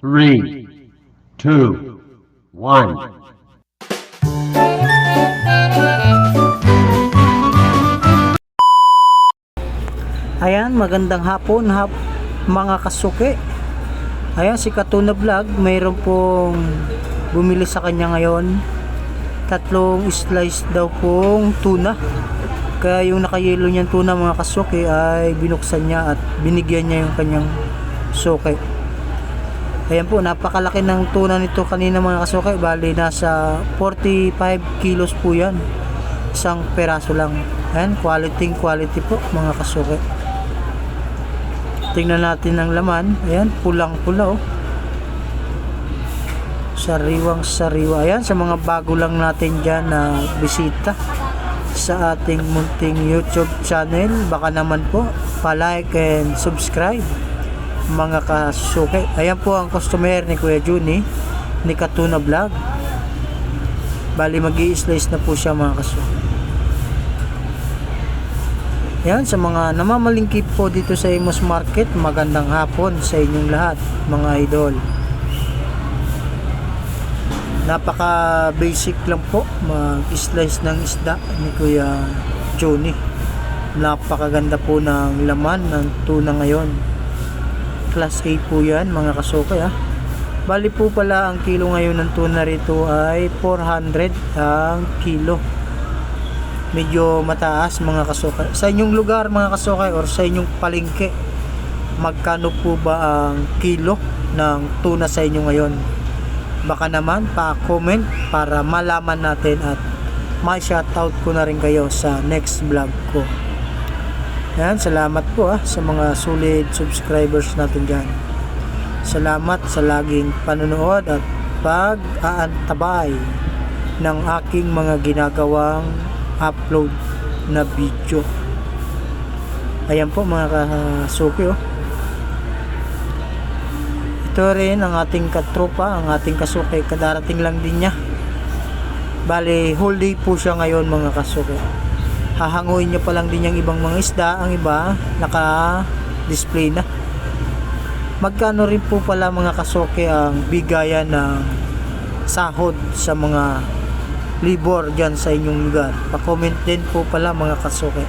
three, two, one. Ayan, magandang hapon hap, mga kasuki. Ayan, si Katuna Vlog, mayroon pong bumili sa kanya ngayon. Tatlong slice daw pong tuna. Kaya yung nakayelo niyang tuna mga kasuki ay binuksan niya at binigyan niya yung kanyang suki. Ayan po, napakalaki ng tuna nito kanina mga kasuki. Bali, nasa 45 kilos po yan. Isang peraso lang. Ayan, quality quality po mga kasuki. Tingnan natin ang laman. Ayan, pulang-pula oh. Sariwang sariwa. Ayan, sa mga bago lang natin dyan na bisita sa ating munting YouTube channel. Baka naman po, pa-like and subscribe mga kasuki. Ayan po ang customer ni Kuya Juni ni Katuna Vlog. Bali, mag slice na po siya mga kasuki. Yan, sa mga namamalingkip po dito sa Imos Market, magandang hapon sa inyong lahat, mga idol. Napaka basic lang po, mag-slice ng isda ni Kuya Johnny. Napakaganda po ng laman ng tuna ngayon. Class A po yan, mga kasukay ah. Bali po pala ang kilo ngayon ng tuna rito ay 400 ang kilo medyo mataas mga kasukay. Sa inyong lugar mga kasukay or sa inyong palengke, magkano po ba ang kilo ng tuna sa inyo ngayon? Baka naman pa-comment para malaman natin at ma-shoutout ko na rin kayo sa next vlog ko. Yan, salamat po ah, sa mga solid subscribers natin dyan. Salamat sa laging panonood at pag-aantabay ng aking mga ginagawang upload na video ayan po mga kasuki oh. ito rin ang ating katropa ang ating kasuki kadarating lang din niya bali whole day po siya ngayon mga kasuki hahanguin niya pa lang din yung ibang mga isda ang iba naka display na magkano rin po pala mga kasuki ang bigayan ng sahod sa mga libor dyan sa inyong lugar. Pa-comment din po pala mga kasuke.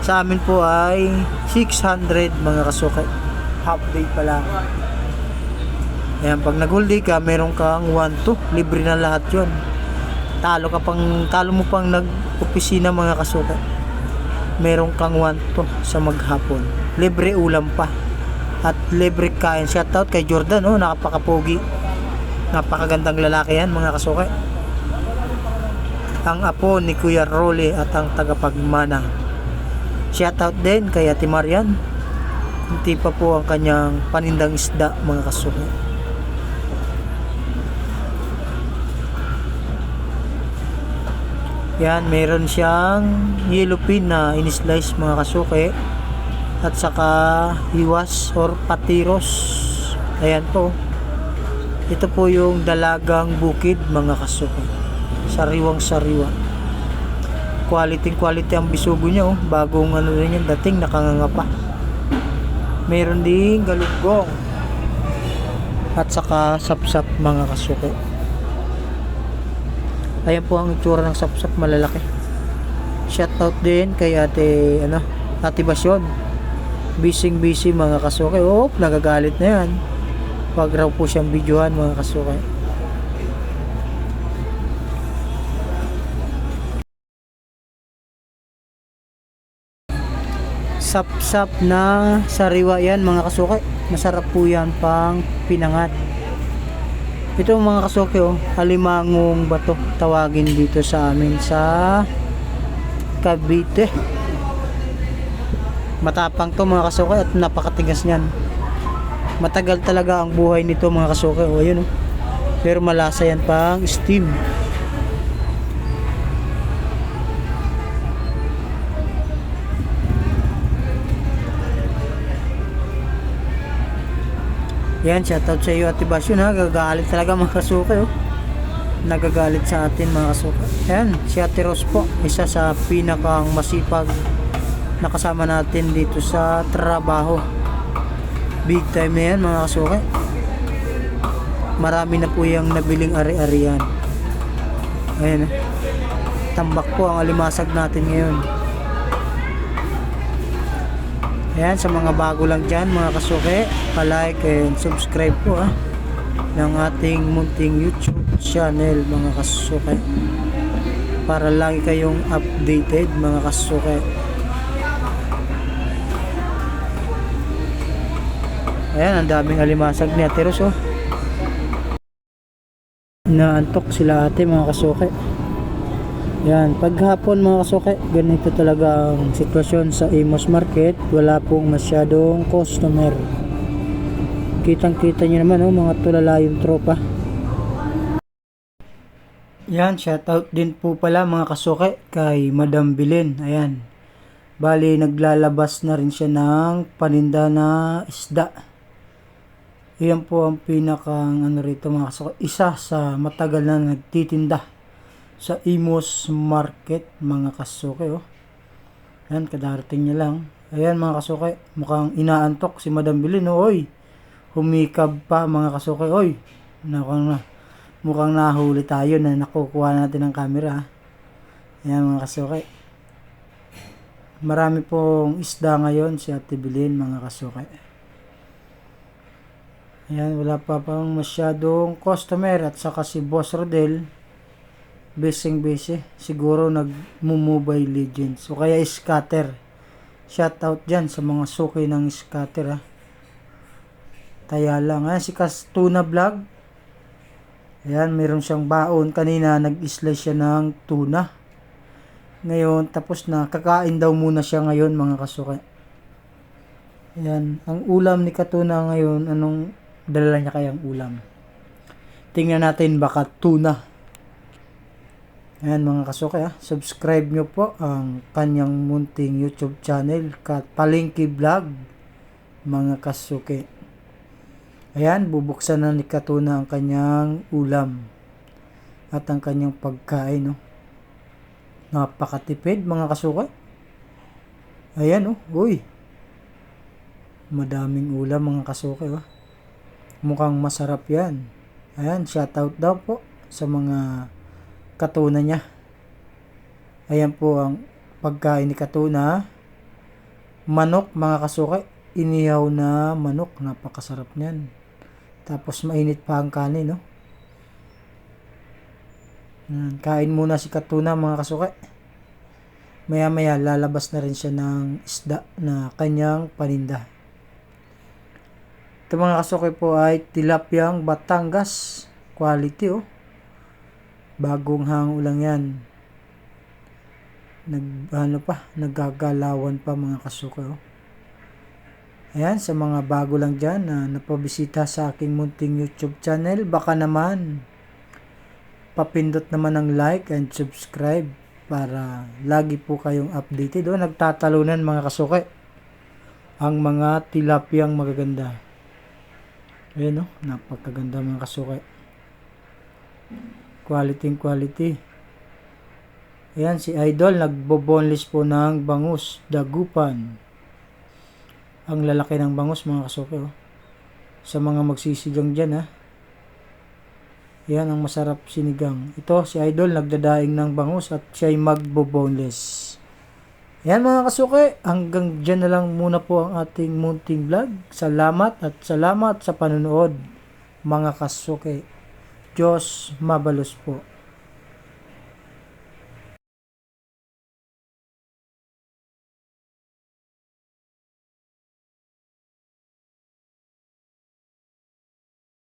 Sa amin po ay 600 mga kasuke. Half day pa lang. Ayan, pag nag-whole day ka, meron kang 1 to. Libre na lahat yon. Talo ka pang, talo mo pang nag-opisina mga kasuke. Meron kang 1 to sa maghapon. Libre ulam pa. At libre kain. Shoutout kay Jordan, oh, nakapakapogi. Napakagandang lalaki yan mga kasuke ang apo ni Kuya Rolly at ang tagapagmana. Shoutout din kay Ate Marian. Hindi pa po ang kanyang panindang isda mga kasuki. Yan, meron siyang yellow pin na in-slice mga kasuki at saka hiwas or patiros. Ayan po. Ito po yung dalagang bukid mga kasuki sariwang sariwa quality quality ang bisugo niya oh. bagong ano rin yung dating nakanganga pa meron din galunggong at saka sapsap mga kasuko ayan po ang itsura ng sapsap malalaki. Shoutout din kay ate ano ate Basyon busy busy mga kasuke. Oh nagagalit na yan. Wag raw po siyang videohan mga kasuke. Sapsap na sariwa yan mga kasuke. Masarap po yan pang pinangat ito mga kasuke oh, halimangong bato tawagin dito sa amin sa Cavite. Matapang to mga kasuke at napakatigas niyan. Matagal talaga ang buhay nito mga kasuke oh, ayun oh. pero malasa yan pang steam Yan, shoutout sa iyo Ate Basyo na gagalit talaga mga kasuka oh. Nagagalit sa atin mga kasuka. Yan, si Ate Ros po, isa sa pinakang masipag na kasama natin dito sa trabaho. Big time na yan mga kasuke. Marami na po yung nabiling ari-arian. Ayan eh. Tambak po ang alimasag natin ngayon. Ayan, sa mga bago lang dyan mga kasuke, palike and subscribe po ah ng ating munting YouTube channel mga kasuke para lagi kayong updated mga kasuke ayan ang daming alimasag ni Ate Ros oh. Naantok sila ate mga kasuke yan paghapon mga kasuke ganito talaga ang sitwasyon sa Imos Market. Wala pong masyadong customer. Kitang kita nyo naman oh, mga tulala yung tropa. Yan shoutout din po pala mga kasuke kay Madam Bilin. Ayan. Bali naglalabas na rin siya ng paninda na isda. Yan po ang pinakang ano rito mga kasuke isa sa matagal na nagtitinda sa Imos Market mga kasuke oh. Yan kadarating niya lang. Ayan mga kasuke mukhang inaantok si Madam Bilin oh, oy. Humikab pa mga kasuke oy. Mukhang, na, mukhang nahuli tayo na nakukuha natin ng camera ayan mga kasuke. Marami pong isda ngayon si Ate Bilin mga kasuke. Ayan wala pa pang masyadong customer at saka si Boss Rodel busy busy siguro nag mobile legends o kaya scatter shout out dyan sa mga suki ng scatter ah Taya lang. Ayan, si Kastuna Vlog. Ayan, meron siyang baon. Kanina, nag-slice siya ng tuna. Ngayon, tapos na. Kakain daw muna siya ngayon, mga kasuka. Ayan, ang ulam ni Katuna ngayon, anong dala niya kayang ulam? Tingnan natin, baka tuna. Ayan, mga kasuka. Ah. Subscribe nyo po ang kanyang munting YouTube channel, Palengke Vlog, mga kasuke. Ayan, bubuksan na ni Katuna ang kanyang ulam at ang kanyang pagkain. No? Napakatipid mga kasuka. Ayan, oh. uy. Madaming ulam mga kasuka. Oh. Mukhang masarap yan. Ayan, shoutout daw po sa mga katuna niya. Ayan po ang pagkain ni Katuna. Manok mga kasuka. Inihaw na manok. Napakasarap niyan. Tapos mainit pa ang kanin, no? Kain muna si Katuna mga kasuke. Maya maya lalabas na rin siya ng isda na kanyang paninda. Ito mga kasuke po ay tilapyang Batangas quality oh. Bagong hango lang yan. Nag ano pa, naggagalawan pa mga kasuke oh. Ayan, sa mga bago lang dyan na napabisita sa aking munting YouTube channel, baka naman papindot naman ng like and subscribe para lagi po kayong updated. O, nagtatalunan mga kasuke ang mga tilapyang magaganda. Ayan o, napakaganda mga kasuke. Quality quality. Ayan, si Idol nagbo-boneless po ng bangus, dagupan. Ang lalaki ng bangus mga kasuke oh. sa mga magsisigang dyan ha yan ang masarap sinigang. Ito si idol nagdadaing ng bangus at siya ay magbo-boneless. Yan mga kasuke hanggang dyan na lang muna po ang ating munting vlog. Salamat at salamat sa panonood mga kasuke Diyos mabalos po